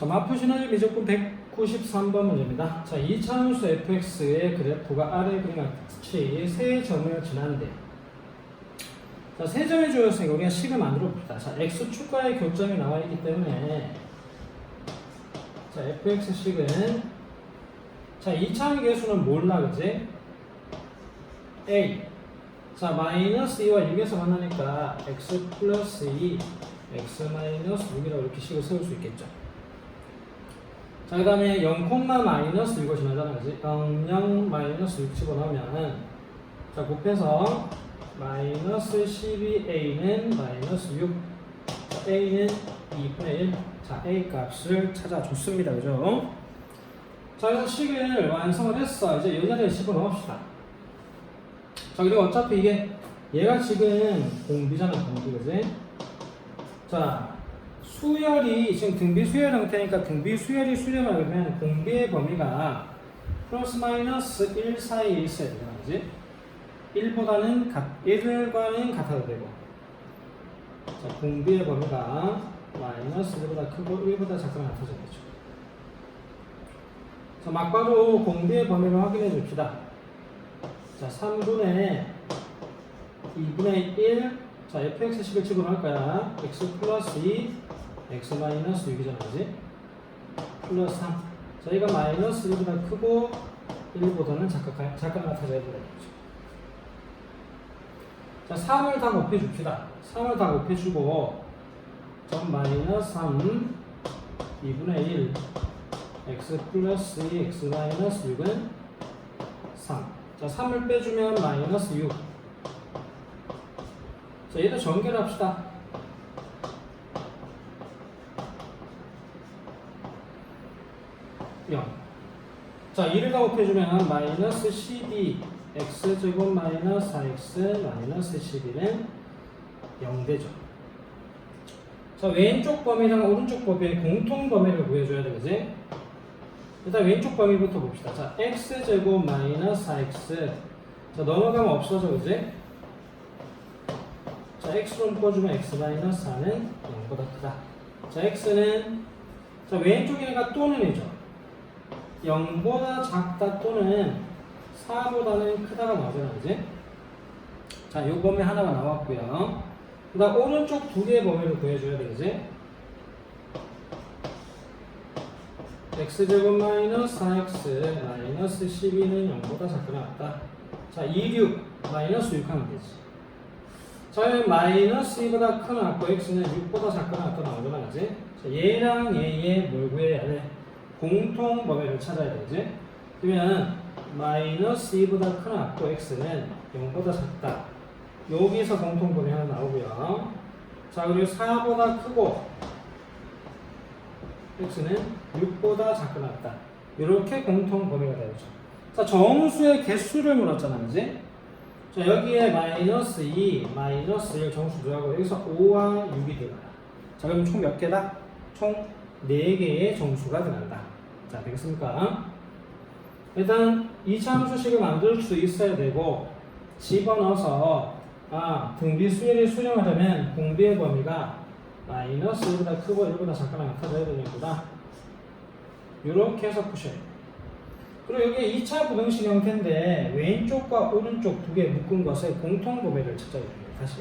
자, 시너지 미적분 193번 문제입니다. 자, 이차함수 fx의 그래프가 아래 그림 같이 세 점을 지난데 자, 세 점이 주어졌으니까 우리가 식을 만들어 봅시다. 자, x축과의 교점이 나와 있기 때문에 자, fx식은 자, 이차함 계수는 몰라, 그지? a 자, 마이너스 2와 6에서 만나니까 x 플러스 2 x 마이너스 6이라고 이렇게 식을 세울 수 있겠죠. 자, 그 다음에 0, 마이너스 이것이 나잖아, 그지? 0, 0, 마이너스 6 집어넣으면, 자, 곱해서, 마이너스 12a는 마이너스 6, 자, a는 2분의 1, 자, a 값을 찾아줬습니다, 그죠? 자, 그래서 식을 완성을 했어. 이제 이 자리에 집어넣읍시다. 자, 그리고 어차피 이게, 얘가 지금 공비잖아, 공비, 그지? 자, 수열이 지금 등비 수열 형태니까 등비 수열이 수렴하려면 공비의 범위가 플러스 마이너스 1 사이에 있어야 되는 거지. 1보다는 같, 1과는 같아도 되고. 자, 공비의 범위가 마이너스 1보다 크고 1보다 작거나 같아져야 되죠. 자, 막바로 공비의 범위를 확인해 줍시다. 자, 3분의 2분의 1, 자, fx식을 집어넣을 거야. x 플러스 2, x 마이너스 6이잖아, 그지? 플러스 3. 자, 이가 마이너스 1보다 크고 1보다는 작가, 작가 같아져야 되겠죠. 자, 3을 다 곱해줍시다. 3을 다 곱해주고, 점 마이너스 3, 2분의 1, x 플러스 2, x 마이너스 6은 3. 자, 3을 빼주면 마이너스 6. 자, 얘도 전개합시다. 0. 자, 2를 다 곱해주면 마이너스 12 x 제곱 마이너스 4x 마이너스 12는 0 되죠. 자, 왼쪽 범위랑 오른쪽 범위의 공통 범위를 구해줘야 되겠지? 일단 왼쪽 범위부터 봅시다. 자, x 제곱 마이너스 4x 자, 넘어가면 없어져, 그지? 자, x로 묶어주면 x 마이너스 4는 0보다 크다. 자, x는 자, 왼쪽이니까 또는 이죠. 0보다 작다 또는 4보다는 크다가 나오잖아, 그지? 자, 요 범위 하나가 나왔고요. 그 다음 오른쪽 두 개의 범위를 구해줘야 되지? x제곱 마이너스 4x 마이너스 12는 0보다 작거나 같다. 자, 2, 6 마이너스 6 하면 되지. 자, 그러면 마이너스 2보다 크나 같고 x는 6보다 작거나 같다 나오잖아, 그지? 자, 얘랑 얘의 뭘 구해야 돼? 공통 범위를 찾아야 되지. 그러면 마이너스 2보다 크나 같고 x는 0보다 작다. 여기서 공통 범위 하나 나오고요. 자, 그리고 4보다 크고 x는 6보다 작거나 같다. 이렇게 공통 범위가 되죠. 자, 정수의 개수를 물었잖아, 그지? 자, 여기에 마이너스 2, 마이너스 1 정수 들어가고 여기서 5와 6이 들어가요. 자, 그럼 총 몇 개다? 총 4개의 정수가 들어간다. 자, 되겠습니까? 일단 2차 함수식을 만들 수 있어야 되고 집어넣어서 아, 등비 수열이 수렴하려면 공비의 범위가 마이너스 1보다 크고 1보다 작거나 같아져야 되는구나. 이렇게 해서 푸셔요. 그리고 여기 2차 부등식 형태인데 왼쪽과 오른쪽 두 개 묶은 것의 공통 범위를 찾아야 됩니다. 다시.